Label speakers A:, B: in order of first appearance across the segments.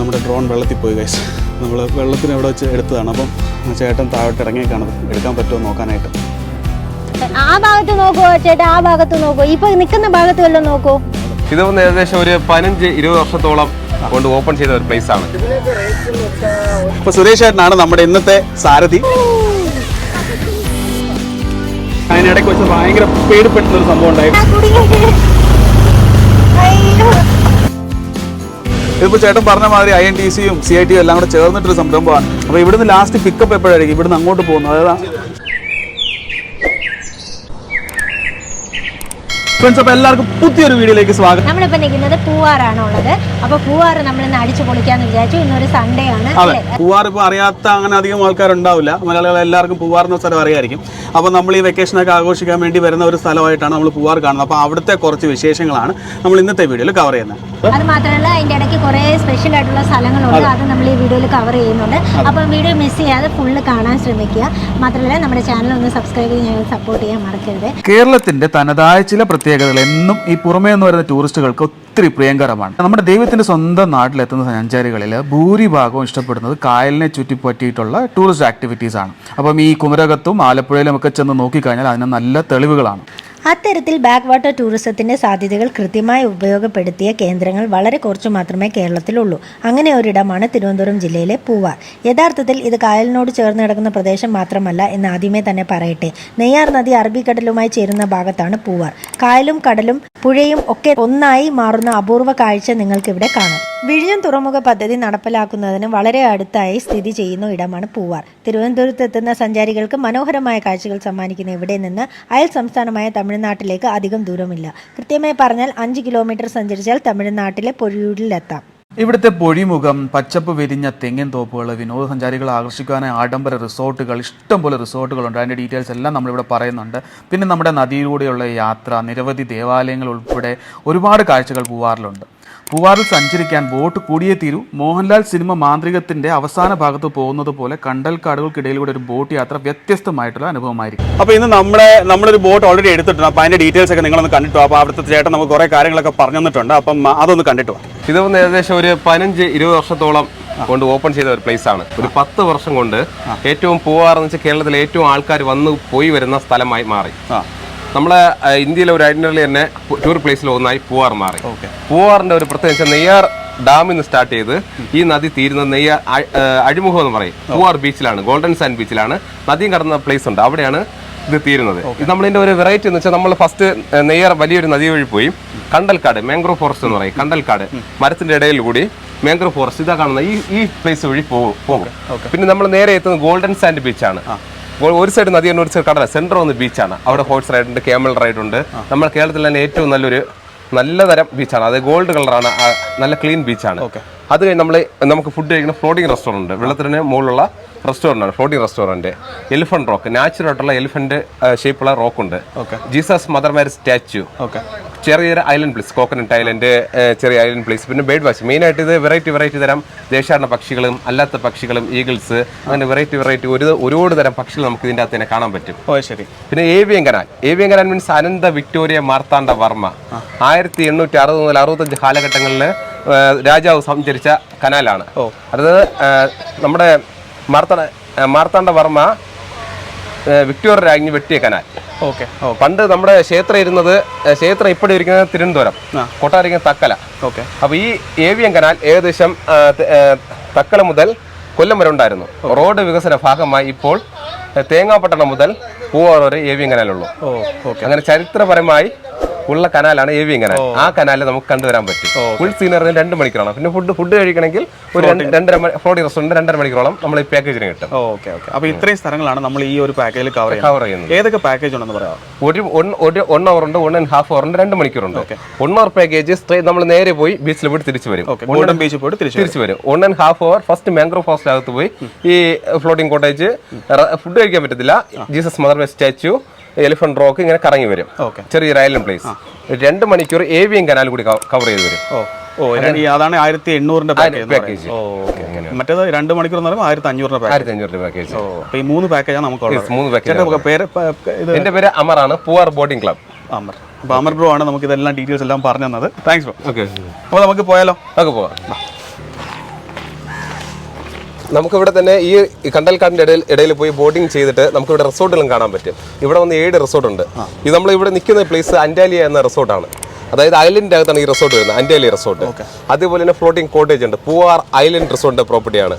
A: നമ്മുടെ ഡ്രോൺ വെള്ളത്തിൽ പോയി കൈസ് നമ്മൾ വെള്ളത്തിന് എവിടെ വെച്ച് എടുത്തതാണ്. അപ്പം ചേട്ടൻ താഴോട്ട് ഇറങ്ങിയേക്കാണ്. എടുക്കാൻ പറ്റുമോ നോക്കാനായിട്ട്.
B: ആ ഭാഗത്ത് നോക്കുവോ ചേട്ടാ ആ ഭാഗത്ത് നോക്കൂ. ഇപ്പൊ നിൽക്കുന്ന ഭാഗത്ത് വല്ലതും നോക്കൂ.
C: ഇത് വന്ന് ഏകദേശം ഒരു പതിനഞ്ച് ഇരുപത് വർഷത്തോളം കൊണ്ട് ഓപ്പൺ ചെയ്ത ഒരു പ്ലേസ് ആണ്.
A: ഇപ്പൊ സുരേഷ് ചേട്ടനാണ് നമ്മുടെ ഇന്നത്തെ സാരഥി. അതിനിടയ്ക്ക് വെച്ച് ഭയങ്കര പേടിപ്പെടുന്ന ഒരു സംഭവം ഉണ്ടായി ഇതിപ്പോൾ ചേട്ടൻ പറഞ്ഞ മാതിരി ഐ എൻ ടി സിയും സി ഐ ടിയും എല്ലാം കൂടെ ചേർന്നിട്ടൊരു സംരംഭമാണ്. അപ്പോൾ ഇവിടുന്ന് ലാസ്റ്റ് പിക്കപ്പ് എപ്പോഴായിരിക്കും? ഇവിടുന്ന് അങ്ങോട്ട് പോകുന്നത്? അതായത് ഫ്രണ്ട്സ് അപ്പോൾ എല്ലാവർക്കും പുതിയൊരു വീഡിയോയിലേക്ക് സ്വാഗതം.
B: നമ്മളിപ്പോ നിൽക്കുന്നത് പൂവാറാണുള്ളത് അപ്പൊ പൂവാറ് നമ്മൾ ഇന്ന് അടിച്ചു പൊളിക്കാന്ന് വിചാരിച്ചു. ഇന്നൊരു സൺഡേ ആണ്.
A: അതെ. പൂവാർ ഇപ്പോൾ അറിയാത്ത അങ്ങനെ അധികം ആൾക്കാരുണ്ടാവില്ല. മലയാളികൾ എല്ലാവർക്കും പൂവാർ എന്ന സ്ഥലം അറിയായിരിക്കും. അപ്പോൾ നമ്മൾ ഈ വെക്കേഷനൊക്കെ ആഘോഷിക്കാൻ വേണ്ടി വരുന്ന ഒരു സ്ഥലമായിട്ടാണ് നമ്മൾ പൂവാർ കാണുന്നത്. അപ്പോൾ അവിടുത്തെ കുറച്ച് വിശേഷങ്ങളാണ് നമ്മൾ ഇന്നത്തെ വീഡിയോയിൽ കവർ ചെയ്യുന്നത്.
B: അത് മാത്രമല്ല അതിന്റെ ഇടയ്ക്ക് കുറെ സ്പെഷ്യൽ ആയിട്ടുള്ള സ്ഥലങ്ങളുണ്ട്. അത്. നമ്മൾ ഈ വീഡിയോയിൽ കവർ ചെയ്യുന്നുണ്ട്. അപ്പം വീഡിയോ മിസ് ചെയ്യാതെ ഫുള്ള് കാണാൻ ശ്രമിക്കുക. മാത്രമല്ല നമ്മുടെ ചാനൽ ഒന്ന് സബ്സ്ക്രൈബ് ചെയ്ത് ഞങ്ങൾ സപ്പോർട്ട് ചെയ്യാൻ മറക്കരുത്.
D: കേരളത്തിന്റെ തനതായ ചില പ്രത്യേകതകൾ എന്നും ഈ പുറമേ നിന്ന് വരുന്ന ടൂറിസ്റ്റുകൾക്ക് ഒത്തിരി പ്രിയങ്കരമാണ്. നമ്മുടെ ദൈവത്തിന്റെ സ്വന്തം നാട്ടിലെത്തുന്ന സഞ്ചാരികളിൽ ഭൂരിഭാഗവും ഇഷ്ടപ്പെടുന്നത് കായലിനെ ചുറ്റിപ്പറ്റിയിട്ടുള്ള ടൂറിസ്റ്റ് ആക്ടിവിറ്റീസ് ആണ്. അപ്പം ഈ കുമരകത്തും ആലപ്പുഴയിലും ഒക്കെ ചെന്ന് നോക്കിക്കഴിഞ്ഞാൽ അതിന് നല്ല തെളിവുകളാണ്.
B: അത്തരത്തിൽ ബാക്ക് വാട്ടർ ടൂറിസത്തിന്റെ സാധ്യതകൾ കൃത്യമായി ഉപയോഗപ്പെടുത്തിയ കേന്ദ്രങ്ങൾ വളരെ കുറച്ച് മാത്രമേ കേരളത്തിലുള്ളൂ. അങ്ങനെ ഒരിടമാണ് തിരുവനന്തപുരം ജില്ലയിലെ പൂവാർ. യഥാർത്ഥത്തിൽ ഇത് കായലിനോട് ചേർന്ന് കിടക്കുന്ന പ്രദേശം മാത്രമല്ല എന്ന് ആദ്യമേ തന്നെ പറയട്ടെ. നെയ്യാർ നദി അറബിക്കടലുമായി ചേരുന്ന ഭാഗത്താണ് പൂവാർ. കായലും കടലും പുഴയും ഒക്കെ ഒന്നായി മാറുന്ന അപൂർവ കാഴ്ച നിങ്ങൾക്കിവിടെ കാണാം. വിഴിഞ്ഞം തുറമുഖ പദ്ധതി നടപ്പിലാക്കുന്നതിന് വളരെ അടുത്തായി സ്ഥിതി ചെയ്യുന്ന ഇടമാണ് പൂവാർ. തിരുവനന്തപുരത്ത് എത്തുന്ന സഞ്ചാരികൾക്ക് മനോഹരമായ കാഴ്ചകൾ സമ്മാനിക്കുന്ന ഇവിടെ നിന്ന് അയൽ സംസ്ഥാനമായ തമിഴ്നാട്ടിലേക്ക് അധികം ദൂരമില്ല. കൃത്യമായി പറഞ്ഞാൽ അഞ്ച് കിലോമീറ്റർ സഞ്ചരിച്ചാൽ തമിഴ്നാട്ടിലെ പൊഴിയൂരിലെത്താം.
D: ഇവിടുത്തെ പൊഴിമുഖം പച്ചപ്പ് വിരിഞ്ഞ തെങ്ങിൻ തോപ്പുകൾ വിനോദസഞ്ചാരികളെ ആകർഷിക്കാനായി ആഡംബര റിസോർട്ടുകൾ ഇഷ്ടംപോലെ റിസോർട്ടുകളുണ്ട്. അതിന്റെ ഡീറ്റെയിൽസ് എല്ലാം നമ്മളിവിടെ പറയുന്നുണ്ട്. പിന്നെ നമ്മുടെ നദിയിലൂടെയുള്ള യാത്ര നിരവധി ദേവാലയങ്ങൾ ഉൾപ്പെടെ ഒരുപാട് കാഴ്ചകൾ പൂവാറിലുണ്ട് പൂവാറിൽ സഞ്ചരിക്കാൻ ബോട്ട് കൂടിയേ തീരൂ. മോഹൻലാൽ സിനിമ മാന്ത്രികത്തിന്റെ അവസാന ഭാഗത്ത് പോകുന്നത് പോലെ കണ്ടൽക്കാടുകൾക്കിടയിലൂടെ ഒരു ബോട്ട് യാത്ര വ്യത്യസ്തമായിട്ടുള്ള അനുഭവമായിരിക്കും.
A: അപ്പോൾ ഇന്ന് നമ്മുടെ നമ്മളൊരു ബോട്ട് ഓൾറെഡി എടുത്തിട്ടുണ്ട്. അപ്പോൾ അതിന്റെ ഡീറ്റെയിൽസ് ഒക്കെ നിങ്ങളൊന്ന് കണ്ടിട്ടു? അപ്പോൾ അവിടുത്തെ ചേട്ടൻ നമുക്ക് കുറേ കാര്യങ്ങളൊക്കെ പറഞ്ഞു തന്നിട്ടുണ്ട് അപ്പം അതൊന്ന് കണ്ടിട്ടു? വാ.
C: ഇത് വന്ന് ഏകദേശം ഒരു പതിനഞ്ച് ഇരുപത് വർഷത്തോളം കൊണ്ട് ഓപ്പൺ ചെയ്ത ഒരു പ്ലേസ് ആണ്. ഒരു പത്ത് വർഷം കൊണ്ട് ഏറ്റവും പൂവാറെന്ന് വെച്ചാൽ കേരളത്തിലെ ഏറ്റവും ആൾക്കാർ വന്ന് പോയി വരുന്ന സ്ഥലമായി മാറി.
A: ആ.
C: നമ്മളെ ഇന്ത്യയിലെ ഒരു ഐഡിനറി തന്നെ ടൂർ പ്ലേസിൽ ഒന്നായി പൂവാർ മാറി. പൂവാറിന്റെ ഒരു പ്രത്യേകത വെച്ചാൽ നെയ്യാർ ഡാമിൽ നിന്ന് സ്റ്റാർട്ട് ചെയ്ത് ഈ നദി തീരുന്നത് നെയ്യാർ അഴിമുഖം എന്ന് പറയും. പൂവാർ ബീച്ചിലാണ് ഗോൾഡൻ സാൻഡ് ബീച്ചിലാണ് നദിയും കടന്ന പ്ലേസ് ഉണ്ട്. അവിടെയാണ് ഇത് തീരുന്നത്. ഇത് നമ്മളിന്റെ ഒരു വെറൈറ്റി എന്ന് വെച്ചാൽ നമ്മൾ ഫസ്റ്റ് നെയ്യാർ വലിയൊരു നദി വഴി പോയി. കണ്ടൽക്കാട് മാംഗ്രോ ഫോറസ്റ്റ് എന്ന് പറയും. കണ്ടൽക്കാട് മരത്തിന്റെ ഇടയിൽ കൂടി മാംഗ്രോ ഫോറസ്റ്റ് ഇതാ കാണുന്ന ഈ ഈ പ്ലേസ് വഴി പോകും. പിന്നെ നമ്മൾ നേരെ എത്തുന്നത് ഗോൾഡൻ സാൻഡ് ബീച്ചാണ് ഒരു സൈഡ് നദിയാണ് ഒരു സൈഡ് കടല. സെന്റർ ഒന്ന് ബീച്ചാണ് അവിടെ ഹോഴ്സ് റൈഡ് ഉണ്ട് കേമൽ റൈഡ് ഉണ്ട്. നമ്മൾ കേരളത്തിൽ തന്നെ ഏറ്റവും നല്ലൊരു നല്ല തരം ബീച്ചാണ് അത് ഗോൾഡ് കളറാണ് നല്ല ക്ലീൻ ബീച്ചാണ് അത് കഴിഞ്ഞ് നമ്മൾ നമുക്ക് ഫുഡ് കഴിക്കുന്ന ഫ്ലോട്ടിംഗ് റെസ്റ്റോറന്റ് വെള്ളത്തിന് മുകളിലുള്ള റെസ്റ്റോറന്റ് ആണ് floating restaurant elephant rock natural ആയിട്ടുള്ള എലിഫന്റ് ഷേപ്പുള്ള റോക്ക് ഉണ്ട്. Jesus mother Mary statue
A: okay
C: ചെറിയൊരു ഐലൻഡ് പ്ലേസ് കോക്കനട്ട് ഐലൻഡ് ചെറിയ ഐലൻഡ് പ്ലേസ് പിന്നെ ബേഡ് വാച്ച് മെയിനായിട്ട് ഇത് വെറൈറ്റി വെറൈറ്റി തരം ദേശാടന പക്ഷികളും അല്ലാത്ത പക്ഷികളും ഈഗിൾസ് അങ്ങനെ വെറൈറ്റി വെറൈറ്റി ഒരു ഒരുപാട് തരം പക്ഷികൾ നമുക്ക് ഇതിന്റെ അകത്ത് തന്നെ കാണാൻ പറ്റും.
A: ഓ ശരി.
C: പിന്നെ ഏവിയൻ canal avian canal means Anantha Victoria Marthanda Varma. ആയിരത്തി എണ്ണൂറ്റി അറുപത് മുതൽ അറുപത്തഞ്ച് കാലഘട്ടങ്ങളിൽ രാജാവ് സഞ്ചരിച്ച കനാലാണ്. അത് അതായത് നമ്മുടെ മാർത്താണ്ഡ മാർത്താണ്ഡ വർമ്മ വിക്ടോറിയ രാജ്ഞി വെട്ടിയ കനാൽ.
A: ഓക്കെ. ഓ
C: പണ്ട് നമ്മുടെ ക്ഷേത്രം ഇരുന്നത് ക്ഷേത്രം ഇപ്പോഴും ഇരിക്കുന്നത് തിരുവനന്തപുരം. കൊട്ടാരിക്കുന്നത് തക്കല.
A: ഓക്കെ.
C: അപ്പോൾ ഈ ഏവിയം കനാൽ ഏകദേശം തക്കല മുതൽ കൊല്ലം വരെ ഉണ്ടായിരുന്നു. റോഡ് വികസന ഭാഗമായി ഇപ്പോൾ തേങ്ങാപ്പട്ടണം തേങ്ങാപട്ടണം മുതൽ പൂവാർ വരെ ഏവിയൻ കനാലുള്ളൂ.
A: ഓ ഓക്കെ.
C: അങ്ങനെ ചരിത്രപരമായി ഉള്ള കനാലാണ് ഏവിയൻ കനാൽ ആ കനാലിൽ നമുക്ക് കണ്ടുവരാൻ പറ്റും. ഫുൾ സീനറിന് രണ്ട് മണിക്കൂറാണ്. പിന്നെ ഫുഡ് ഫുഡ് കഴിക്കണമെങ്കിൽ ഒരു രണ്ട് രണ്ടര ഫോർട്ടി റെസ്റ്റോറന്റ് രണ്ടര മണിക്കൂറോളം നമ്മൾ ഈ പാക്കേജിന് കിട്ടും.
A: Okay okay. അപ്പോൾ ഇത്രയും സ്ഥലങ്ങളാണ് നമ്മൾ ഈ ഒരു പാക്കേജിൽ കവർ
C: കവർ ചെയ്യുന്നത്.
A: ഏതൊക്കെ പാക്കേജ് ഉണ്ടെന്ന് പറയാം
C: ഒരു ഒൺ ഒരു വൺ അവർ ഉണ്ട് വൺ ആൻഡ് ഹാഫ് അവർ ഉണ്ട് രണ്ട് മണിക്കൂറുണ്ട്. വൺ അവർ പാക്കേജ് സ്ട്രേറ്റ് നമ്മൾ നേരെ പോയി ബീച്ചിൽ പോയിട്ട് തിരിച്ചു വരും.
A: ഗോൾഡൻ ബീച്ചിൽ പോയിട്ട് തിരിച്ചു
C: തിരിച്ചു വരും. One and half hour first mangrove forest അകത്ത് പോയി ഈ ഫ്ലോട്ടിംഗ് കോട്ടേജ് ഫുഡ് കഴിക്കാൻ പറ്റത്തില്ല. Jesus mother statue elephant rock ഇങ്ങനെ കറങ്ങി വരും.
A: ചെറിയ
C: ചെറിയൊരു ഐലൻഡ് പ്ലേസ് രണ്ട് മണിക്കൂർ ഏവിയൻ കനാൽ കൂടി കവർ ചെയ്ത് വരും.
A: അതാണ് ആയിരത്തി എണ്ണൂറിന്റെ പാക്കേജ് മറ്റേത് രണ്ട് മണിക്കൂർ എന്ന് പറയുമ്പോൾ ആയിരത്തി അഞ്ഞൂറിന്റെ പാക്കേജ്
C: ആയിരത്തി
A: ഈ മൂന്ന് പാക്കേജാണ്
C: മൂന്ന് പാക്കേജ് എന്റെ പേര് അമറാണ് Poovar boating club.
A: Amar. Amar bro ആണ് നമുക്ക് ഇതെല്ലാം ഡീറ്റെയിൽസ് എല്ലാം പറഞ്ഞു തന്നത് താങ്ക്സ് ബ്രോ
C: ഓക്കെ
A: അപ്പോൾ നമുക്ക് പോയാലോ?
C: നമുക്ക് പോവാം. നമുക്കിവിടെ തന്നെ ഈ കണ്ടൽക്കാടിന്റെ ഇടയിൽ ഇടയിൽ പോയി ബോട്ടിംഗ് ചെയ്തിട്ട് നമുക്ക് ഇവിടെ റിസോർട്ടുകളും കാണാൻ പറ്റും. ഇവിടെ വന്ന് ഏഴ് റിസോർട്ട് ഉണ്ട് ഇത് നമ്മൾ ഇവിടെ നിൽക്കുന്ന പ്ലേസ് അന്റാലിയ എന്ന റിസോർട്ടാണ്. അതായത് ഐലൻഡിന്റെ അകത്താണ് ഈ റിസോർട്ട് വരുന്നത് അന്റാലിയ റിസോർട്ട് അതുപോലെ തന്നെ ഫ്ലോട്ടിംഗ് കോട്ടേജ് ഉണ്ട്. പൂവാർ ഐലൻഡ് റിസോർട്ടിന്റെ പ്രോപ്പർട്ടിയാണ്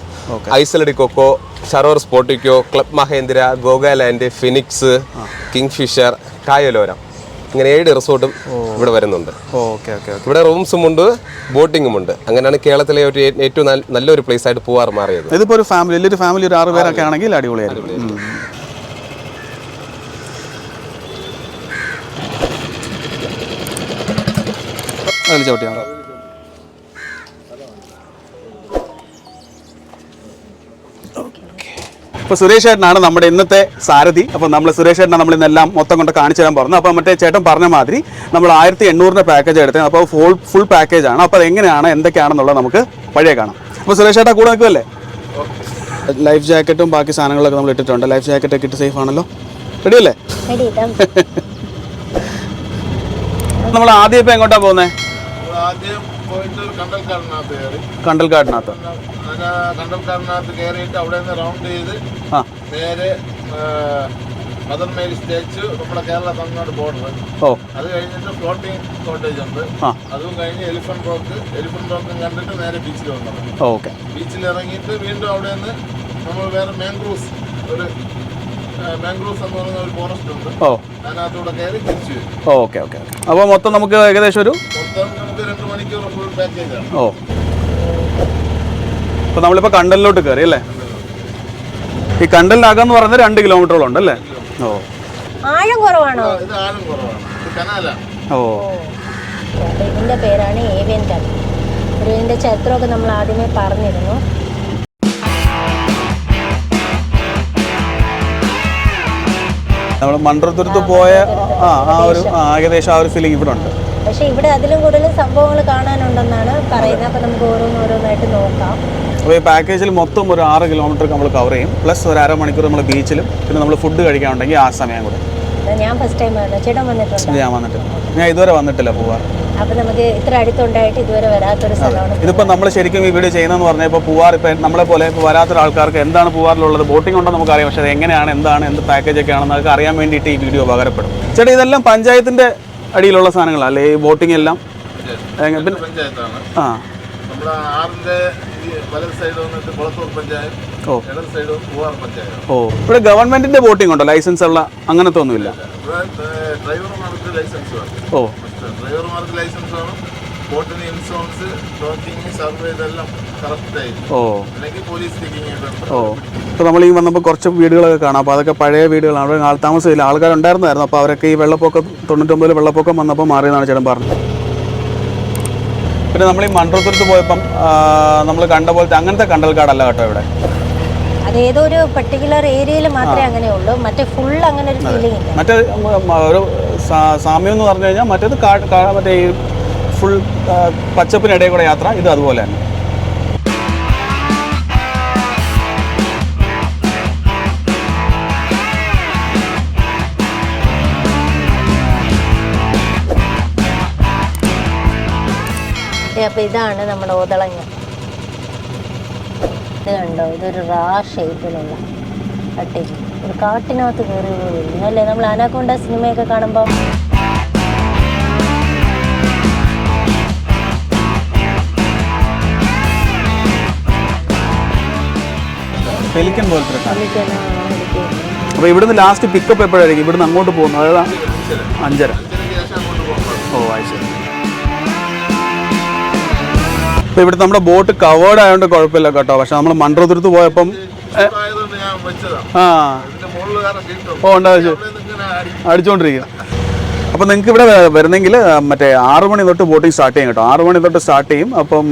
C: ഐസലഡി കൊക്കോ ഷറോർ സ്പോട്ടിക്കോ ക്ലബ് മഹേന്ദ്ര ഗോഗാലാൻഡ് ഫിനിക്സ് കിങ് ഫിഷർ കായലോരം ഇങ്ങനെ ഏഴ് റിസോർട്ടും ഇവിടെ വരുന്നുണ്ട്.
A: Okay okay okay.
C: ഇവിടെ റൂംസും ഉണ്ട് ബോട്ടിങ്ങും ഉണ്ട് അങ്ങനെയാണ് കേരളത്തിലെ ഒരു ഏറ്റവും നല്ലൊരു പ്ലേസ് ആയിട്ട് പോവാറ് മാറിയത്.
A: ഇതിപ്പോ ഒരു ഫാമിലി വലിയൊരു ഫാമിലി ഒരു ആറ് പേരൊക്കെ ആണെങ്കിൽ അടിപൊളിയായിരിക്കും. ഉം. അപ്പോൾ സുരേഷ് ചേട്ടനാണ് നമ്മുടെ ഇന്നത്തെ സാരഥി. അപ്പോൾ നമ്മൾ സുരേഷ് ചേട്ടനാണ് നമ്മൾ ഇന്നെല്ലാം മൊത്തം കൊണ്ട് കാണിച്ചു തരാൻ പറഞ്ഞു. അപ്പോൾ മറ്റേ ചേട്ടൻ പറഞ്ഞ മാതിരി നമ്മൾ ആയിരത്തി എണ്ണൂറിന്റെ പാക്കേജ് എടുത്തത് അപ്പോൾ ഫുൾ ഫുൾ പാക്കേജ് ആണ്. അപ്പോൾ അത് എങ്ങനെയാണ് എന്തൊക്കെയാണെന്നുള്ളത് നമുക്ക് വഴിയെ കാണാം. അപ്പോൾ സുരേഷ് ചേട്ടാ കൂടെ നിൽക്കുമല്ലേ ലൈഫ് ജാക്കറ്റും ബാക്കി സാധനങ്ങളൊക്കെ നമ്മൾ ഇട്ടിട്ടുണ്ട്. ലൈഫ് ജാക്കറ്റ് ഒക്കെ ഇട്ട് സേഫ് ആണല്ലോ. റെഡി അല്ലേ? നമ്മൾ ആദ്യം ഇപ്പം എങ്ങോട്ടാ പോകുന്നത്
E: കണ്ടൽക്കാടിനകത്ത്
A: കണ്ടൽക്കാടിനകത്ത്?
E: കയറിയിട്ട് അവിടെ നിന്ന് റൗണ്ട് ചെയ്ത് നേരെ മദർ മേരി സ്റ്റേച്ച് നമ്മുടെ കേരള തമിഴ്നാട് ബോർഡർ
A: ഓ.
E: അത് കഴിഞ്ഞിട്ട് ഫ്ലോട്ടിംഗ് കോട്ടേജ് ഉണ്ട്. അതും കഴിഞ്ഞ് എലിഫന്റ് റോക്ക് എലിഫന്റ് റോക്കും കണ്ടിട്ട് നേരെ ബീച്ചിൽ വന്നത്
A: ഓക്കെ.
E: ബീച്ചിൽ ഇറങ്ങിയിട്ട് വീണ്ടും അവിടെ നിന്ന് നമ്മൾ വേറെ മാംഗ്രൂസ് ഒരു മാംഗ്രൂസ് എന്ന് പറയുന്ന ഒരു ഫോറസ്റ്റ് ഉണ്ട്.
A: ഓ.
E: അതിനകത്തൂടെ കയറി തിരിച്ചു
A: ഓക്കെ ഓക്കെ അപ്പോൾ മൊത്തം നമുക്ക് ഏകദേശം ഒരു
E: നമുക്ക് രണ്ട് മണിക്കൂർ ഫുൾ പാക്കേജാണ്
A: ഓ. അപ്പോൾ നമ്മളിപ്പോൾ കണ്ടലിലോട്ട് കയറി അല്ലേ? ഈ കണ്ടലിനകം എന്ന് പറയുന്നത് രണ്ട് കിലോമീറ്ററോളം ഉണ്ട് അല്ലേ? ഓ.
B: ആഴം കുറവാണോ?
E: ഇത് ആഴം കുറവാണ്. ഇത് കനാലാണ്.
A: ഓ.
B: ഇതിന്റെ പേരാണ് ഏവിയൻ കടൽ ഒരു ഇതിന്റെ ചരിത്രമൊക്കെ നമ്മൾ ആദ്യമേ പറഞ്ഞിരുന്നു.
A: നമ്മൾ മൺട്രത്തുരുത്ത് പോയ ആ ആ ഒരു ആ, ഏകദേശം ആ ഒരു ഫീലിംഗ് ഇവിടെ ഉണ്ട്
B: പക്ഷെ ഇവിടെ അതിലും കൂടുതൽ സംഭവങ്ങൾ കാണാനുണ്ടെന്നാണ് പറയുന്നത്. അപ്പൊ നമുക്ക് ഓരോന്നോരോന്നായിട്ട് നോക്കാം.
A: അപ്പോൾ ഈ പാക്കേജിൽ മൊത്തം ഒരു ആറ് കിലോമീറ്റർ നമ്മൾ കവർ ചെയ്യും. പ്ലസ് ഒരു അരമണിക്കൂർ നമ്മൾ ബീച്ചിലും പിന്നെ നമ്മൾ ഫുഡ് കഴിക്കാനുണ്ടെങ്കിൽ ആ സമയം കൂടെ.
B: ഞാൻ ഫസ്റ്റ് ടൈം ആണ് ചേട്ടൻ വന്നിട്ടുണ്ട്?
A: ഞാൻ വന്നിട്ട് ഞാൻ ഇതുവരെ വന്നിട്ടില്ല പോവാ
B: അപ്പോൾ നമുക്ക് ഇത്ര അടുത്തുണ്ടായിട്ട് ഇതുവരെ വരാത്തൊരു സ്ഥലമാണ്
A: ഇതിപ്പോൾ നമ്മൾ ശരിക്കും ഈ വീഡിയോ ചെയ്യുന്നതെന്ന് പറഞ്ഞാൽ ഇപ്പോൾ പൂവാർ ഇപ്പോൾ നമ്മളെ പോലെ ഇപ്പോൾ വരാത്ത ആൾക്കാർക്ക് എന്താണ് പൂവാറിലുള്ളത് ബോട്ടിംഗ് ഉണ്ടെന്ന് നമുക്കറിയാം. പക്ഷേ അത് എങ്ങനെയാണ് എന്താണ് എന്ത് പാക്കേജ് ഒക്കെ ആണെന്ന് അതൊക്കെ അറിയാൻ വേണ്ടിയിട്ട് ഈ വീഡിയോ ഉപകാരപ്പെടും ചേട്ടാ ഇതെല്ലാം പഞ്ചായത്തിന്റെ അടിയിലുള്ള സാധനങ്ങളാണ് അല്ലേ? ഈ ബോട്ടിംഗ് എല്ലാം? ആ. ഓ. ഇവിടെ ഗവൺമെന്റിന്റെ ബോട്ടിംഗ് ഉണ്ടോ? ലൈസൻസ് ഉള്ള അങ്ങനത്തെ ഒന്നുമില്ല? ഓ.
E: ഡ്രൈവർമാർക്ക് ലൈസൻസ് വേണം. ബോട്ടിന് ഇൻഷുറൻസ് ടോക്കിങ് സർവേ ഇതെല്ലാം കറക്റ്റ്
A: ഓ.
E: അല്ലെങ്കിൽ പോലീസ് ചെക്കിങ്
A: ഓ. ഇപ്പോൾ നമ്മൾ ഈ വന്നപ്പോൾ കുറച്ച് വീടുകളൊക്കെ കാണാം. അപ്പോൾ അതൊക്കെ പഴയ വീടുകളാണ്. അവിടെ ആൾ താമസമില്ല. ആൾക്കാരുണ്ടായിരുന്നായിരുന്നു. അപ്പോൾ അവരൊക്കെ ഈ വെള്ളപ്പൊക്കം തൊണ്ണൂറ്റൊമ്പതിൽ വെള്ളപ്പൊക്കം വന്നപ്പോൾ മാറിയെന്നാണ് ചേട്ടൻ പറഞ്ഞത്. പിന്നെ നമ്മൾ ഈ മൺട്രോത്തുരത്ത് പോയപ്പം നമ്മൾ കണ്ട പോലത്തെ അങ്ങനത്തെ കണ്ടൽക്കാടല്ല കേട്ടോ ഇവിടെ?
B: അത് ഏതോ ഒരു പെർട്ടിക്കുലർ ഏരിയയിൽ മാത്രമേ അങ്ങനെ ഉള്ളൂ. മറ്റേ ഫുൾ അങ്ങനെ ഒരു ഫീലിംഗ് ഇല്ല.
A: മറ്റേ ഒരു സാമ്യം എന്ന് പറഞ്ഞു കഴിഞ്ഞാൽ മറ്റേത് മറ്റേ ഫുൾ പച്ചപ്പിനിടയിൽ കൂടെ യാത്ര ഇത് അതുപോലെ തന്നെ.
B: അപ്പൊ ഇതാണ് നമ്മുടെ ഓതളങ്ങ ഇത് കണ്ടോ? ഇതൊരു റാ ഷേപ്പിലുള്ള അട്ടിക്ക് ഒരു കാട്ടിനകത്ത് കയറി വീഴുന്നു അല്ലേ നമ്മൾ അനാക്കൊണ്ട സിനിമയൊക്കെ കാണുമ്പോൾ
A: പെലിക്കൻ പോലത്തെ അപ്പോൾ ഇവിടുന്ന് ലാസ്റ്റ് പിക്കപ്പ് എപ്പോഴായിരിക്കും? ഇവിടുന്ന് അങ്ങോട്ട് പോകുന്നത്? അതായത് അഞ്ചര. ഓ അത് ശരി. അപ്പോൾ ഇവിടുത്തെ നമ്മുടെ ബോട്ട് കവേർഡ് ആയതുകൊണ്ട് കുഴപ്പമില്ല കേട്ടോ. പക്ഷെ നമ്മൾ മൺട്രോതുരത്ത് പോയപ്പം ആ. ഓ ഉണ്ടാവശ്യം ശരി
E: അവിടെ നിന്ന് ഇങ്ങനെ അടി
A: അടിച്ചുകൊണ്ടിരിക്കുക അപ്പം നിങ്ങൾക്ക് ഇവിടെ വരുന്നെങ്കിൽ മറ്റേ ആറ് മണി തൊട്ട് ബോട്ടിംഗ് സ്റ്റാർട്ട് ചെയ്യും കേട്ടോ. ആറ് മണി തൊട്ട് സ്റ്റാർട്ട് ചെയ്യും. അപ്പം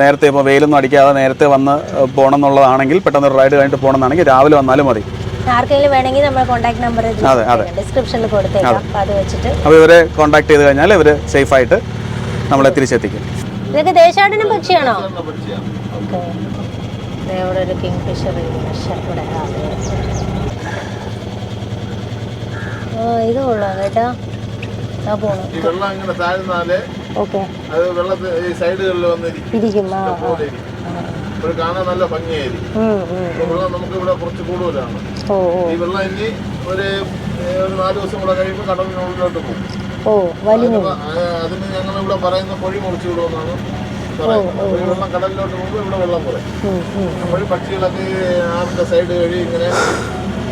A: നേരത്തെ ഇപ്പോൾ വെയിലൊന്നും അടിക്കാതെ നേരത്തെ വന്ന് പോകണം എന്നുള്ളതാണെങ്കിൽ പെട്ടെന്ന് ഒരു റൈഡ് കഴിഞ്ഞിട്ട് പോകണമെന്നാണെങ്കിൽ രാവിലെ വന്നാലും മതി.
B: ആർക്കെങ്കിലും വേണമെങ്കിൽ നമ്മൾ കോൺടാക്ട് നമ്പർ. ഡിസ്ക്രിപ്ഷനിൽ കൊടുത്തേക്കാം. അപ്പൊ അത് വെച്ചിട്ട്
A: അപ്പോൾ ഇവരെ കോൺടാക്ട് ചെയ്ത് കഴിഞ്ഞാൽ ഇവർ സേഫായിട്ട് നമ്മളെ തിരിച്ചെത്തിക്കും.
B: ഇതൊക്കെ ദേശാടന പക്ഷിയാണോ?
E: പഠിച്ചാണ്
B: ഓക്കെ. ഇവിടെ ഒരു കിങ് ഫിഷർ ഇവിടെ ഇത് കൊള്ളാം കേട്ടാ.
E: ഈ വെള്ളം ഇങ്ങനെ
B: താഴ്ന്നാൽ
E: അത് വെള്ളത്തിൽ ഈ സൈഡുകളിൽ വന്നിരിക്കും. ഒരു കാണാൻ നല്ല ഭംഗിയായിരിക്കും. വെള്ളം നമുക്ക് ഇവിടെ കുറച്ച് കൂടുതലാണ്. ഈ വെള്ളം ഇനി ഒരു നാല് ദിവസം കൂടെ കഴിയുമ്പോൾ കടലിനുള്ളിലോട്ട് പോകും. അതിന് ഞങ്ങൾ ഇവിടെ പറയുന്ന പൊഴി മുറിച്ചു വിടുമെന്നാണ് പറയുന്നത്. വെള്ളം കടലിലോട്ട് പോകുമ്പോൾ ഇവിടെ വെള്ളം കുറയും. അപ്പോൾ പക്ഷികളൊക്കെ ഈ സൈഡ് വഴി ഇങ്ങനെ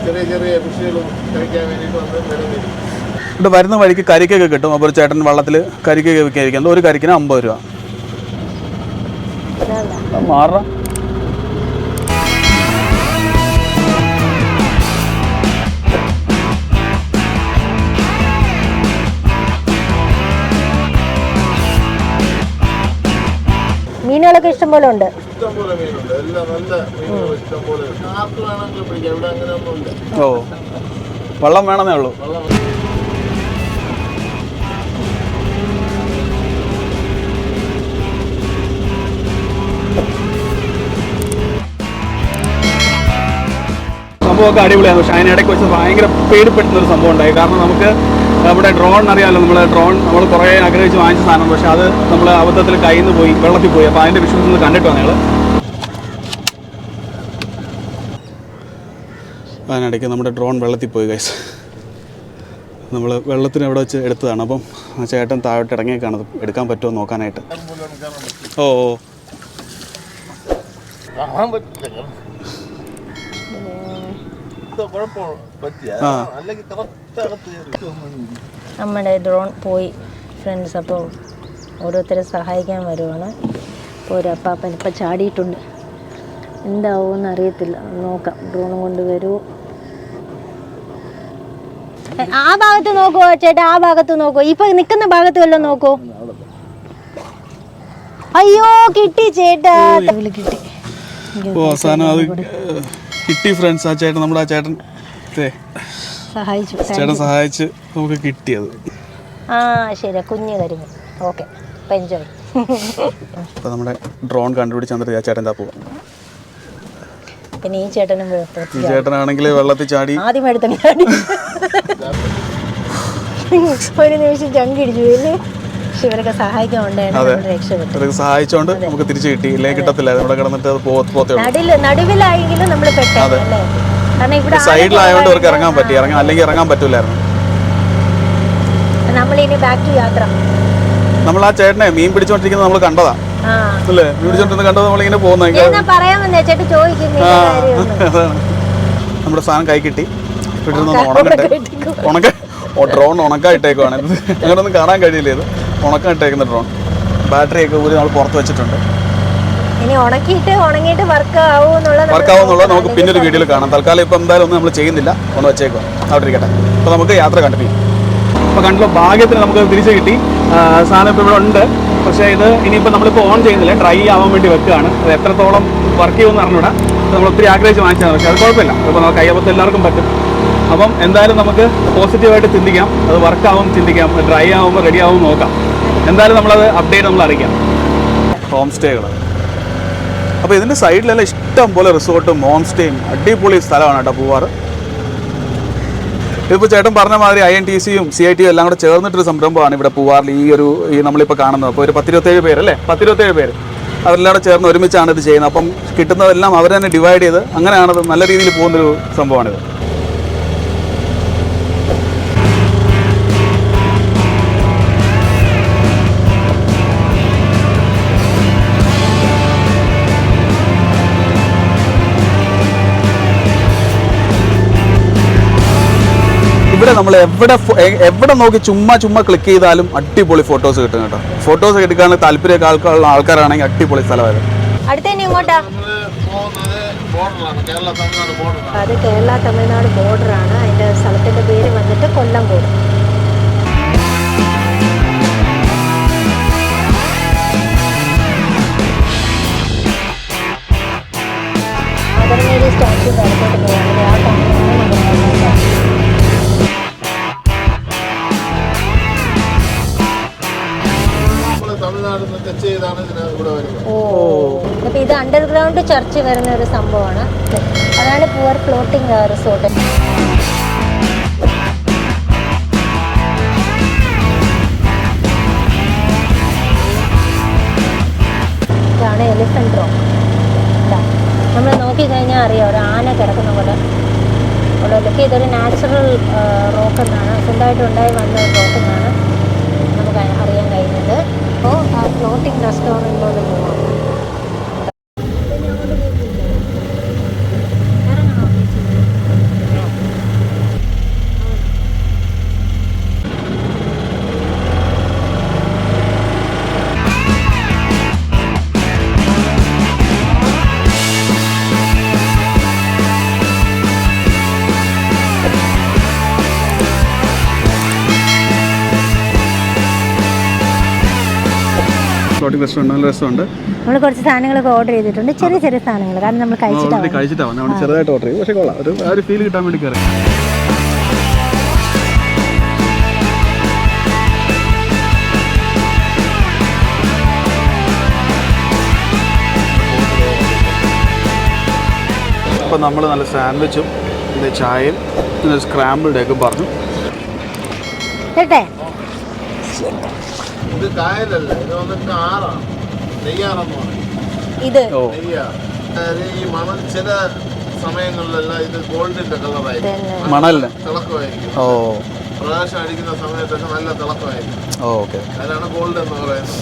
E: ചെറിയ ചെറിയ ഫിഷുകൾ കഴിക്കാൻ വേണ്ടിയിട്ട് വന്ന് നിലനിൽക്കും
A: ഇവിടെ വരുന്ന വഴിക്ക് കരിക്കൊക്കെ കിട്ടും. അപ്പോൾ ഒരു ചേട്ടൻ വള്ളത്തിൽ കരിക്കൊക്കെ വിൽക്കാതിരിക്കുന്നത് ഒരു കരിക്കിന് അമ്പത് രൂപ. മാറാം
B: മീനുകളൊക്കെ ഇഷ്ടം പോലെ ഉണ്ട്.
A: ഓ. വെള്ളം വേണമെന്നേ ഉള്ളൂ. സംഭവമൊക്കെ അടിപൊളിയാണ് പക്ഷേ അതിനിടയ്ക്ക് വെച്ച് ഭയങ്കര പേടിപ്പെടുന്ന ഒരു സംഭവം ഉണ്ടായി. കാരണം നമുക്ക് നമ്മുടെ ഡ്രോൺ അറിയാമല്ലോ നമ്മൾ ഡ്രോൺ നമ്മൾ കുറേ ആഗ്രഹിച്ച് വാങ്ങിച്ച സാധനം. പക്ഷേ അത് നമ്മൾ അബദ്ധത്തിൽ കയ്യിൽ നിന്ന് പോയി വെള്ളത്തിൽ പോയി. അപ്പോൾ അതിന്റെ വിഷയത്തിൽ ഒന്ന് കണ്ടിട്ട് ഞങ്ങൾ അതിനിടയ്ക്ക് നമ്മുടെ ഡ്രോൺ വെള്ളത്തിൽ പോയി കൈസ് നമ്മൾ വെള്ളത്തിന് എവിടെ വെച്ച് എടുത്തതാണ്. അപ്പം ചേട്ടൻ താഴോട്ട് ഇറങ്ങിയേക്കാണ്. എടുക്കാൻ പറ്റുമോ നോക്കാനായിട്ട്? ഓ ഓ.
B: നമ്മുടെ ഡ്രോൺ പോയി ഫ്രണ്ട്സ് അപ്പോൾ ഓരോരുത്തരെ സഹായിക്കാൻ വരുവാണ്. അപ്പോൾ ഒരു അപ്പാപ്പൻ ഇപ്പം ചാടിയിട്ടുണ്ട്. എന്താവുമെന്ന് അറിയത്തില്ല. നോക്കാം. ഡ്രോൺ കൊണ്ട് വരുമോ ആ ഭാഗത്ത് നോക്കുവോ ചേട്ടാ ആ ഭാഗത്ത് നോക്കുവോ ഇപ്പൊ നിക്കുന്ന ഭാഗത്ത് വല്ലതും നോക്കൂ. അയ്യോ കിട്ടി ചേട്ടാ. കിട്ടി
A: ഓ അവസാനം അത് കിട്ടി ഫ്രണ്ട്സ് ആ ചേട്ടൻ നമ്മുടെ ആ ചേട്ടൻ
B: സഹായിച്ചു.
A: ചേട്ടൻ സഹായിച്ച് നമുക്ക് കിട്ടിയത്.
B: ആ ശരി കുഞ്ഞു കരിമ ഓക്കെ എൻജോയ്
A: അപ്പോൾ നമ്മുടെ ഡ്രോൺ കണ്ടുപിടിച്ച് എന്നിട്ട് ആ ചേട്ടൻ താ പോവാം?
B: പിന്നെ ഈ ചേട്ടനും
A: ഈ ചേട്ടനാണെങ്കിൽ വെള്ളത്തിൽ ചാടി.
B: ആദ്യം എടുത്ത ഒരു നിമിഷം ചങ്കിടിച്ചു അല്ലേ ഇവരൊക്കെ
A: ഇവർക്ക് സഹായിച്ചോണ്ട് നമുക്ക് തിരിച്ചു കിട്ടി. ഇല്ലെങ്കിൽ കിട്ടത്തില്ല. ഇവിടെ കിടന്നിട്ട് അത് പോത്തേ
B: നടുവിലായെങ്കിലും നമ്മൾ
A: സൈഡിലായതുകൊണ്ട് ഇവർക്ക് ഇറങ്ങാൻ പറ്റി. ഇറങ്ങാൻ അല്ലെങ്കിൽ ഇറങ്ങാൻ പറ്റൂലായിരുന്നു. നമ്മൾ ആ ചേട്ടനെ മീൻ പിടിച്ചോണ്ടിരിക്കുന്നത് നമ്മൾ കണ്ടതാ. അല്ലേ? മീൻ പിടിച്ചോണ്ടിരുന്ന് കണ്ടത് നമ്മളിങ്ങനെ പോകുന്ന നമ്മുടെ സാധനം കൈ കിട്ടി. ഉണക്കട്ടെ. ഉണക്ക ഡ്രോൺ അങ്ങനൊന്നും കാണാൻ കഴിയില്ല ഇത്. ഉണക്കാൻ ഇട്ടേക്കുന്ന ഡ്രോൺ ബാറ്ററി ഒക്കെ ഊരി നമ്മൾ പുറത്ത് വെച്ചിട്ടുണ്ട്.
B: ഇനി ഉണക്കിയിട്ട് ഉണങ്ങിയിട്ട് വർക്ക് ആവും എന്നുള്ളത്
A: വർക്ക് ആവുന്നുള്ളത് നമുക്ക് പിന്നൊരു വീഡിയോയിൽ കാണാം. തൽക്കാലം ഇപ്പം എന്തായാലും ഒന്നും നമ്മൾ ചെയ്യുന്നില്ല. ഒന്ന് വെച്ചേക്കുക അവിടെ ഇരിക്കട്ടെ. അപ്പോൾ നമുക്ക് യാത്ര കണ്ടിന്യൂ അപ്പോൾ കണ്ടല്ലോ ഭാഗ്യത്തിന് നമുക്ക് തിരിച്ചു കിട്ടി. സാധനം ഇപ്പോൾ ഇവിടെ ഉണ്ട്. പക്ഷേ ഇത് ഇനിയിപ്പോൾ നമ്മളിപ്പോൾ ഓൺ ചെയ്യുന്നില്ല. ഡ്രൈ ആവാൻ വേണ്ടി വെക്കുകയാണ്. അത് എത്രത്തോളം വർക്ക് ചെയ്യുമെന്ന് അറിഞ്ഞൂടാ നമ്മൾ ഒത്തിരി ആഗ്രഹിച്ച് വാങ്ങിച്ചതാണ്. പക്ഷേ അത് കുഴപ്പമില്ല. ഇപ്പോൾ നമുക്ക് കയ്യപ്പത്ത് എല്ലാവർക്കും പറ്റും. അപ്പം എന്തായാലും നമുക്ക് പോസിറ്റീവായിട്ട് ചിന്തിക്കാം. അത് വർക്ക് ആവും ചിന്തിക്കാം. ഡ്രൈ ആവുമ്പോൾ റെഡി ആവും നോക്കാം. എന്തായാലും നമ്മളത് അപ്ഡേറ്റ് നമ്മൾ അറിയിക്കാം. ഹോം സ്റ്റേകൾ അപ്പോൾ ഇതിന്റെ സൈഡിലെല്ലാം ഇഷ്ടം പോലെ റിസോർട്ടും ഹോം സ്റ്റേയും അടിപൊളി സ്ഥലമാണ് കേട്ടോ പൂവാറ്. ഇതിപ്പോൾ ചേട്ടൻ പറഞ്ഞ മാതിരി ഐ എൻ ടി സിയും സി ഐ ടിയും എല്ലാം കൂടെ ചേർന്നിട്ടൊരു സംരംഭമാണ് ഇവിടെ പൂവാറിൽ ഈ ഒരു ഈ നമ്മളിപ്പോൾ കാണുന്നത്. അപ്പോൾ ഒരു പത്തിരുപത്തേഴ് പേര് അല്ലേ പത്തിരുപത്തേഴ് പേര്. അവരെല്ലാം കൂടെ ചേർന്ന് ഒരുമിച്ചാണ് ഇത് ചെയ്യുന്നത്. അപ്പം കിട്ടുന്നതെല്ലാം അവർ തന്നെ ഡിവൈഡ് ചെയ്ത് അങ്ങനെയാണത് നല്ല രീതിയിൽ പോകുന്നൊരു സംഭവമാണിത്. ഇവിടെ നമ്മൾ എവിടെ എവിടെ നോക്കി ചുമ്മാ ചുമ്മാ ക്ലിക്ക് ചെയ്താലും അടിപൊളി ഫോട്ടോസ് കിട്ടും കേട്ടോ. ഫോട്ടോസ് എടുക്കാൻ താല്പര്യമൊക്കെ ആൾക്കാരുള്ള ആൾക്കാരാണെങ്കിൽ അടിപൊളി
E: സ്ഥലമായിരുന്നു.
B: അത് കേരള തമിഴ്നാട് ബോർഡറാണ് അതിന്റെ സ്ഥലത്തിന്റെ പേര് വന്നിട്ട് കൊല്ലംകോട് മദർമേരി സ്റ്റാച്യു അടുത്തോട്ട് പോവുകയാണെങ്കിൽ ആ ഓ അപ്പൊ ഇത് അണ്ടർഗ്രൗണ്ട് ചർച്ച് വരുന്ന ഒരു സംഭവമാണ്. അതാണ് പൂവർ ഫ്ലോട്ടിംഗ് റിസോർട്ട് ഇതാണ് എലിഫന്റ് റോക്ക്
F: നമ്മൾ കഴിഞ്ഞാൽ അറിയാം ഒരു ആന കിടക്കുന്ന പോലെ. ഉള്ളതൊക്കെ ഇതൊരു നാച്ചുറൽ റോക്ക് എന്നാണ്. സ്വന്തമായിട്ട് ഉണ്ടായി വന്ന റോക്ക് എന്നാണ് നമുക്ക് അറിയാൻ കഴിയുന്നത് അപ്പോൾ ആ ഫ്ലോട്ടിംഗ് റെസ്റ്റോറന്റിലോട്ട് പോകാം
A: ഫ്ലോട്ടിംഗ് റെസ്റ്റോറന്റ് നല്ല രസമുണ്ട്.
B: നമ്മൾ കുറച്ച് സാധനങ്ങളൊക്കെ ഓർഡർ ചെയ്തിട്ടുണ്ട്. ചെറിയ ചെറിയ സാധനങ്ങൾ കാരണം നമ്മൾ കഴിച്ചിട്ടാണ്
A: ഓൾറെഡി കഴിച്ചിട്ടാണ് നമ്മൾ ചെറുതായിട്ട് ഓർഡർ ചെയ്യും പക്ഷേ കൊള്ളാം. ഒരു ആ ഒരു ഫീൽ കിട്ടാൻ വേണ്ടി കയറി അപ്പം നമ്മൾ നല്ല സാൻഡ്വിച്ചും പിന്നെ ചായയും പിന്നെ സ്ക്രാമ്പിൾഡ് ഒക്കെ പറഞ്ഞു.
B: കേട്ടെ?
E: ഇത് കായലല്ല ഇത് വന്നിട്ട് ആറാണ് നെയ്യാറെന്ന് പറയും.
B: ഇത്?
A: ഓ.
E: നെയ്യാർ. അതായത് ഈ മണൽ ചില സമയങ്ങളിലെല്ലാം ഇത് ഗോൾഡിന്റെ കളറായിരിക്കും.
A: മണലിന്.
E: തിളക്കമായിരിക്കും.
A: ഓ.
E: പ്രകാശം അടിക്കുന്ന സമയത്തൊക്കെ നല്ല തിളക്കമായിരിക്കും.
A: ഓക്കെ.
E: അതിനാണ് ഗോൾഡ് എന്ന് പറയുന്നത്.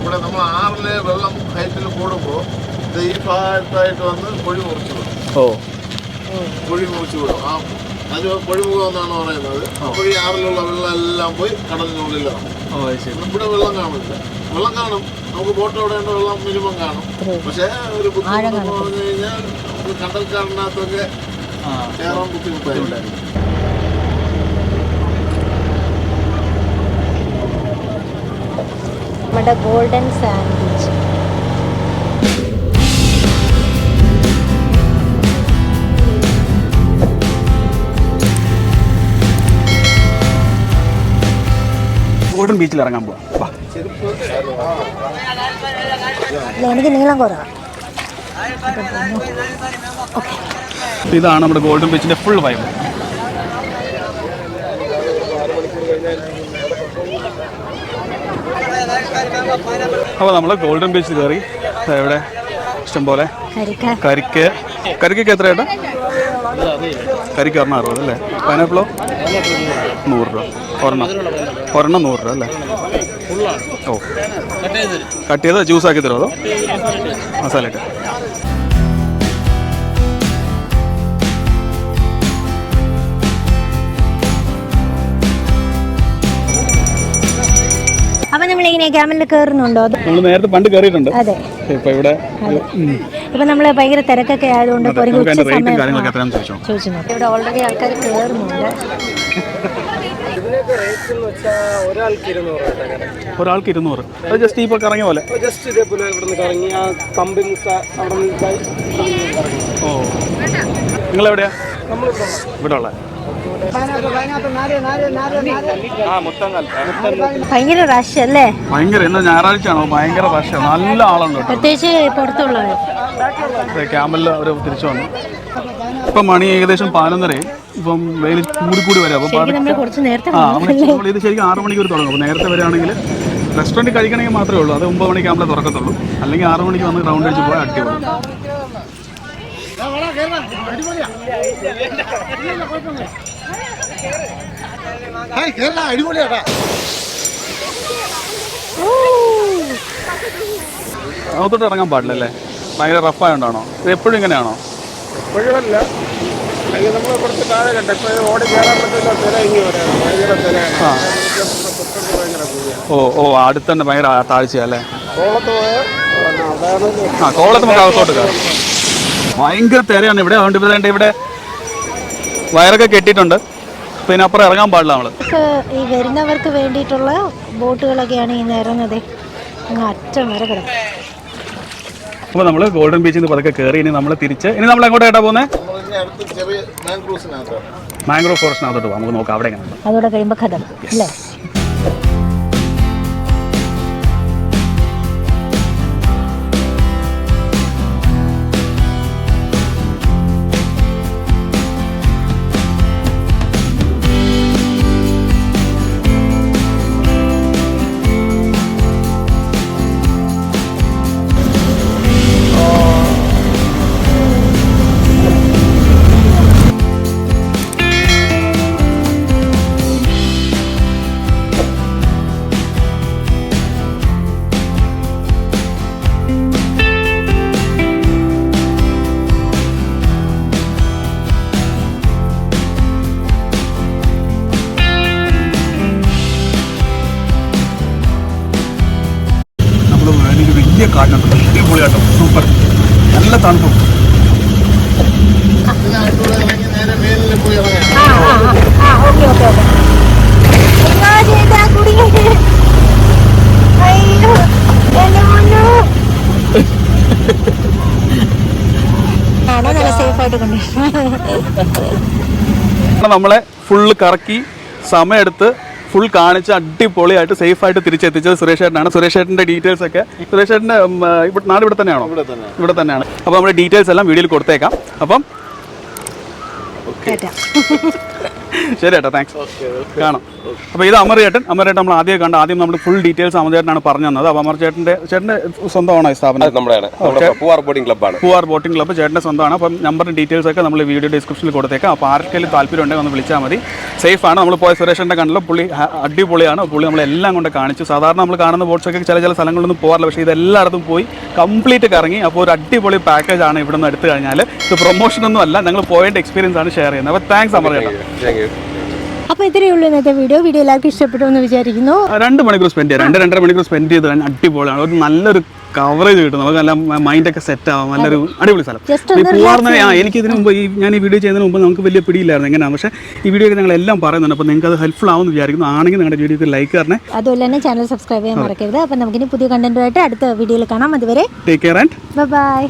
E: ഇവിടെ നമ്മൾ ആറിലെ വെള്ളം ഹൈറ്റിൽ കൂടുമ്പോൾ ഇത് ഈ ഭാഗത്തായിട്ട് വന്ന് കുഴി മുറിച്ചു വിടും.
A: ഓ.
E: പൊഴി മുറിച്ചു വിടും. ആ അത് പൊഴിമുഖം എന്നാണ് പറയുന്നത്. അപ്പോൾ ഈ ആറിലുള്ള വെള്ളം എല്ലാം പോയി കടലിനുള്ളിലാണ് ഇവിടെ വെള്ളം കാണില്ല വെള്ളം കാണും. നമുക്ക് ബോട്ട് ഓടേണ്ട വെള്ളം മിനിമം കാണും. പക്ഷേ ഒരു ബുദ്ധിമുട്ടെന്ന് പറഞ്ഞു കഴിഞ്ഞാൽ
A: ആ.
E: കയറാൻ ബുദ്ധിമുട്ടായിരിക്കും.
F: നമ്മുടെ ഗോൾഡൻ സാൻഡ്വിച്ച്.
A: ഗോൾഡൻ ബീച്ചിൽ ഇറങ്ങാൻ പോവാം. വാ.
B: എനിക്ക് നീളം കുറവാ.
A: ഇതാണ് നമ്മുടെ ഗോൾഡൻ ബീച്ചിന്റെ ഫുൾ വൈബ് അപ്പോൾ നമ്മൾ ഗോൾഡൻ ബീച്ചിൽ കയറി എവിടെ ഇവിടെ ഇഷ്ടംപോലെ
B: കരിക്ക.
A: കരിക്ക്. കരിക്കൊക്കെ എത്ര ചേട്ടാ കരിക്ക് ഒരെണ്ണം അറുപത് അല്ലേ? പൈനാപ്പിളോ നൂറ് രൂപ. ഒരെണ്ണം. ഒരെണ്ണം നൂറ് രൂപ അല്ലേ? ഓ. കട്ട് ചെയ്ത് ജ്യൂസ് ആക്കി തരുമോ അതോ? മസാല ഇട്ട്
B: അപ്പൊ കയറുന്നുണ്ടോ അത്
A: നമ്മൾ നേരത്തെ പണ്ട് കയറിയിട്ടുണ്ട്
B: അതെ.
A: ഇപ്പൊ ഇവിടെ.
B: ഇപ്പൊ ഭയങ്കര തിരക്കൊക്കെ ആയതുകൊണ്ട് ഇവിടെ ഓൾറെഡി ആൾക്കാർ കയറുന്നുണ്ട്
A: ഒരാൾക്ക് ഇരുന്നൂറ് അത് ജസ്റ്റ് ഇപ്പോൾ കറങ്ങിയ പോലെ?
G: ജസ്റ്റ് ഇതേപോലെ ഇവിടുന്ന് കറങ്ങി ആ നിന്ന്
A: ഓ. നിങ്ങൾ എവിടെയാ ഇവിടെ ഉള്ള
B: ഭയങ്കര റഷ് അല്ലേ?
A: ഭയങ്കര ഇന്ന് ഞായറാഴ്ച ആണോ ഭയങ്കര റഷ് നല്ല ആളുണ്ട്
B: പ്രത്യേകിച്ച് പുറത്തുള്ളവർ
A: ക്യാമ്പിൽ അവർ തിരിച്ചു വന്നു. ഇപ്പൊ മണി ഏകദേശം പതിനൊന്നരയായി. ഇപ്പം വെയിൽ കൂടി കൂടി വരാം. അപ്പം ഇത് ശരിക്കും ആറ് മണിക്ക് ഒരു തുടങ്ങും. അപ്പോൾ നേരത്തെ വരികയാണെങ്കിൽ റെസ്റ്റോറന്റ് കഴിക്കണമെങ്കിൽ മാത്രമേ ഉള്ളൂ. അത് ഒമ്പത് മണിക്ക് നമ്മളെ തുറക്കത്തുള്ളൂ. അല്ലെങ്കിൽ ആറ് മണിക്ക് വന്ന് റൗണ്ട് അടിച്ച് പോയാൽ അടിപൊളി. അകത്തോട്ട് ഇറങ്ങാൻ പാടില്ല അല്ലേ ഭയങ്കര റഫായോണ്ടാണോ ഇത് എപ്പോഴും ഇങ്ങനെയാണോ?
G: എപ്പോഴുമല്ല അല്ലെങ്കിൽ നമ്മൾ കുറച്ച് താഴെ കണ്ട. ഇപ്പോൾ ഓടി കയറാൻ പറ്റുന്ന തിര ഇനി വരാം. ഭയങ്കര തിരയാണ്.
A: ഓ ഓ അടുത്തന്നെ ഭയങ്കര താഴ്ചയല്ലേ
G: കോളത്ത് പോയാൽ അതാണ്
A: ആ കോളത്ത് നമുക്ക് അകത്തോട്ട് കയറാം. ഭയങ്കര തിരയാണ്. ഇവിടെ അതുകൊണ്ട് ഇവിടെ ഇവിടെ വയറൊക്കെ കെട്ടിയിട്ടുണ്ട്. പിന്നെ അപ്പുറം ഇറങ്ങാൻ പാടില്ല നമ്മൾ.
B: ഈ വരുന്നവർക്ക് വേണ്ടിയിട്ടുള്ള ബോട്ടുകളൊക്കെയാണ് ഈ നിറഞ്ഞത് അങ്ങ് അറ്റം വരെ കിടക്കും.
A: അപ്പോൾ നമ്മൾ ഗോൾഡൻ ബീച്ചിൽ നിന്ന് പതുക്കെ കയറി ഇനി നമ്മൾ തിരിച്ച് ഇനി നമ്മൾ എങ്ങോട്ടാ പോകുന്നത്
E: നമ്മൾ ഇനി അടുത്ത് ചെറിയ മാംഗ്രൂവ്സിനകത്ത്
A: മാംഗ്രോ ഫോറസ്റ്റിനകത്തോട്ട് പോകാം നമുക്ക് നോക്കാം അവിടെ
B: അതോടെ കഴിയുമ്പോൾ കഥ അല്ലേ?
A: നമ്മളെ ഫുള്ള് കറക്കി സമയമെടുത്ത് ഫുൾ കാണിച്ച് അടിപൊളിയായിട്ട് സേഫ് ആയിട്ട് തിരിച്ചെത്തിച്ചത് സുരേഷ് ഏട്ടനാണ്. സുരേഷ് ഏട്ടന്റെ ഡീറ്റെയിൽസ് ഒക്കെ സുരേഷ് ഏട്ടന്റെ ഇവിടെ നാട് ഇവിടെ തന്നെയാണോ? ഇവിടെ തന്നെ ഇവിടെ തന്നെയാണ്. അപ്പോൾ നമ്മുടെ ഡീറ്റെയിൽസ് എല്ലാം വീഡിയോയിൽ കൊടുത്തേക്കാം. അപ്പം ശരി ഏട്ടാ താങ്ക്സ് കാണാം. അപ്പോൾ ഇത് അമർ ചേട്ടൻ അമർ ചേട്ടൻ നമ്മൾ ആദ്യം കണ്ട ആദ്യം നമ്മൾ ഫുൾ ഡീറ്റെയിൽസ് അമർ ചേട്ടനാണ് പറഞ്ഞു തന്നത് അപ്പോൾ അമർ ചേട്ടന്റെ ചേട്ടന്റെ സ്വന്തമാണോ ഈ സ്ഥാപനം?
C: നമ്മുടെയാണ് നമ്മുടെ പൂവാർ ബോട്ടിംഗ് ക്ലബ്ബാണ്
A: പൂവാർ ബോട്ടിംഗ് ക്ലബ്ബ് ചേട്ടന്റെ സ്വന്തമാണ്. അപ്പം നമ്പറിന്റെ ഡീറ്റെയിൽസ് ഒക്കെ നമ്മൾ വീഡിയോ ഡിസ്ക്രിപ്ഷനിൽ കൊടുത്തേക്കാം. അപ്പോൾ ആർക്കെങ്കിലും താല്പര്യം ഉണ്ടെങ്കിൽ ഒന്ന് വിളിച്ചാൽ മതി. സേഫ് ആണ്. നമ്മൾ പോയ സുരേഷന്റെ കണ്ടല്ലോ പുള്ളി അടിപൊളിയാണ്. പുള്ളി നമ്മളെല്ലാം കൊണ്ട് കാണിച്ചു. സാധാരണ നമ്മൾ കാണുന്ന ബോട്ട്സൊക്കെ ചില ചില സ്ഥലങ്ങളിലൊന്നും പോകാറില്ല പക്ഷേ ഇതെല്ലായിടത്തും പോയി കംപ്ലീറ്റ് കറങ്ങി. അപ്പോൾ ഒരു അടിപൊളി പാക്കേജ് ആണ് ഇവിടെ നിന്ന് എടുത്തു കഴിഞ്ഞാൽ ഇത് പ്രൊമോഷൻ ഒന്നും അല്ല. ഞങ്ങൾ പോയതിന്റെ എക്സ്പീരിയൻസ് ആണ് ഷെയർ ചെയ്യുന്നത്. അപ്പോൾ താങ്ക്സ് അമർ ചേട്ടാ.
C: താങ്ക് യു
F: അപ്പോൾ ഇത്രയേ ഉള്ളൂ ഇന്നത്തെ വീഡിയോ വീഡിയോ എല്ലാവർക്കും ഇഷ്ടപ്പെട്ടു എന്ന് വിചാരിക്കുന്നു.
A: രണ്ട് മണിക്കൂർ സ്പെൻഡ് ചെയ്യാം. രണ്ട് രണ്ടര മണിക്കൂർ സ്പെൻഡ് ചെയ്ത് അടിപൊളിയാണ്. ഒരു നല്ലൊരു കവറേജ് കിട്ടും. നമുക്ക് നല്ല മൈൻഡൊക്കെ സെറ്റ് ആവാം. നല്ലൊരു അടിപൊളി സ്ഥലം. പൂവാറിന് ആ എനിക്ക് ഇതിന് മുമ്പ് ഈ ഞാൻ ഈ വീഡിയോ ചെയ്യുന്നതിന് മുമ്പ് നമുക്ക് വലിയ പിടിയില്ലായിരുന്നു. എങ്ങനെയാണ്? പക്ഷേ ഈ വീഡിയോ ഞങ്ങൾ എല്ലാം പറയുന്നുണ്ട്. അപ്പോൾ നിങ്ങൾക്ക് അത് ഹെൽപ്ഫുൾ ആവുമെന്ന് വിചാരിക്കുന്നു. ആണെങ്കിൽ നിങ്ങളുടെ വീഡിയോക്ക് ലൈക്ക് തരണേ.
F: അതുപോലെ തന്നെ ചാനൽ സബ്സ്ക്രൈബ് ചെയ്യാൻ മറക്കരുത്. അപ്പോൾ നമുക്കിനി പുതിയ കണ്ടന്റുമായിട്ട് അടുത്ത വീഡിയോയിൽ കാണാം. അതുവരെ
A: ടേക്ക് കെയർ ആൻഡ്
F: ബൈ